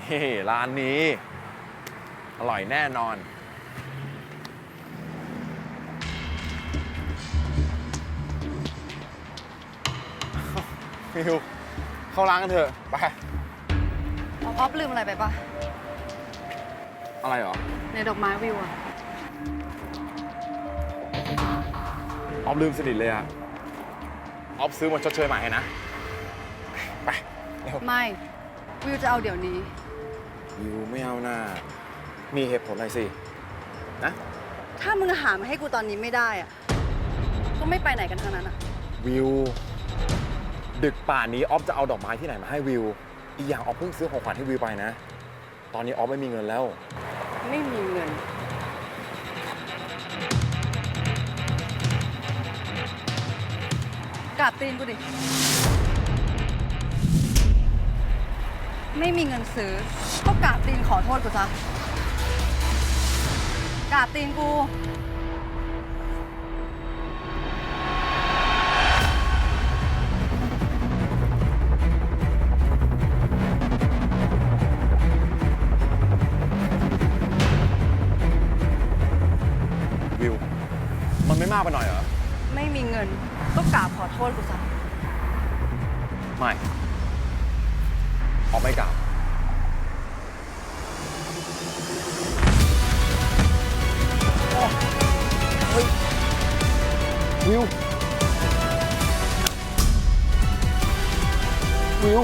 นี่ร้านนี้ อร่อยแน่นอนมิวเข้าร้านกันเถอะ ไป ออฟลืมอะไรไปปะอะไรเหรอ ในดอกไม้วิวอะออฟลืมสนิทเลยอะออฟซื้อมาชดเชยใหม่ให้นะ ไป เร็ว ไม่ วิวจะเอาเดี๋ยวนี้ วิวไม่เอาหน้า มีเหตุผลอะไรสิ นะ ถ้ามึงหามาให้กูตอนนี้ไม่ได้อะก็ไม่ไปไหนกันทั้งนั้นอะวิว ดึกป่านนี้ออฟจะเอาดอกไม้ที่ไหนมาให้วิว อีกอย่างออฟเพิ่งซื้อของขวัญให้วิวไปนะ ตอนนี้ออฟไม่มีเงินแล้ว ไม่มีเงิน กราบตีนกูดิ ไม่มีเงินซื้อ ก็กราบตีนขอโทษกูซะกราบตีนกูวิว มันไม่มากไปหน่อยเหรอ ไม่มีเงินก็กราบขอโทษกูซะ ไม่ วิว วิว